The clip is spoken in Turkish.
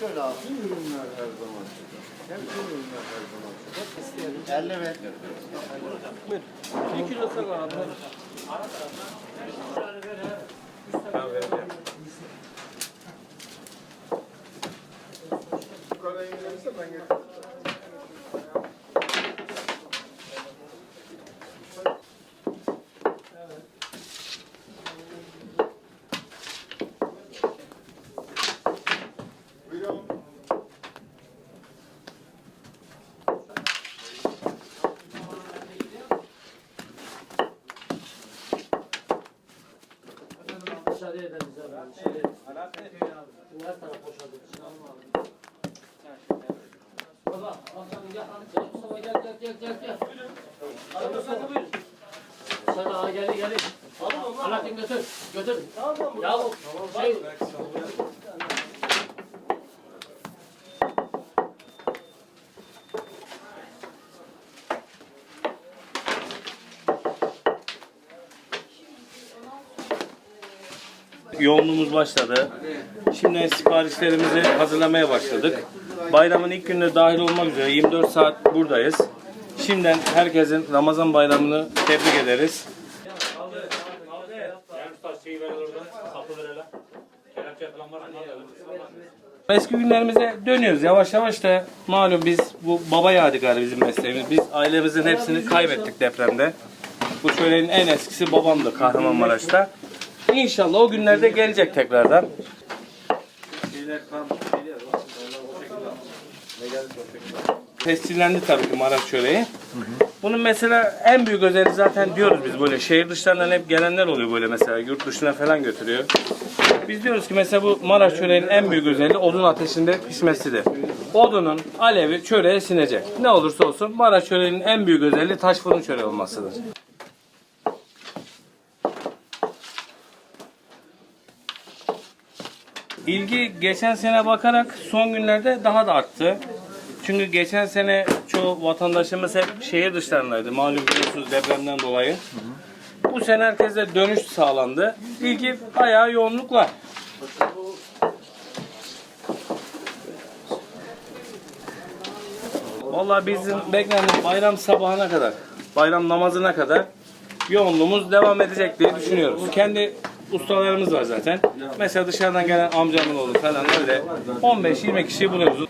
şöyle abi. ürünler her zaman çıkar. Hem ürünler her zaman çıkar. 50 ver. 2 kilo sak abi. Yukarıdan indirirse ben getiririm. Dışarıya ederiz abi. Dışarıya. Bu her taraf boşaldı. Baba, sen gel. Gel Mustafa gel gel gel gel gel. Hadi Mustafa buyur. Sen daha gel gel. Alaaddin götür. Götür. Ya o şey. Yoğunluğumuz başladı. Şimdi siparişlerimizi hazırlamaya başladık. Bayramın ilk gününe dahil olmak üzere 24 saat buradayız. Şimdiden herkesin Ramazan bayramını tebrik ederiz. Eski günlerimize dönüyoruz. Yavaş yavaş da malum biz bu baba yadigarı bizim mesleğimiz. Biz ailemizin hepsini kaybettik depremde. Bu şölenin en eskisi babamdı Kahramanmaraş'ta. İnşallah o günlerde gelecek tekrardan. Tescillendi tabii ki Maraş çöreği. Bunun mesela en büyük özelliği zaten diyoruz biz böyle şehir dışlarından hep gelenler oluyor böyle mesela yurt dışına falan götürüyor. Biz diyoruz ki mesela bu Maraş çöreğinin en büyük özelliği odun ateşinde pişmesidir. Odunun alevi çöreğe sinecek. Ne olursa olsun Maraş çöreğinin en büyük özelliği taş fırın çöreği olmasıdır. İlgi geçen sene bakarak son günlerde daha da arttı. Çünkü geçen sene çoğu vatandaşımız hep şehir dışlarındaydı. Malum biliyorsunuz depremden dolayı. Bu sene herkese dönüş sağlandı. İlgi bayağı yoğunluk var. Vallahi bizim beklenen bayram sabahına kadar, bayram namazına kadar yoğunluğumuz devam edecek diye düşünüyoruz. Kendi ustalarımız var zaten. Mesela dışarıdan gelen amcamın oğlu falan öyle 15-20 kişi buluyoruz.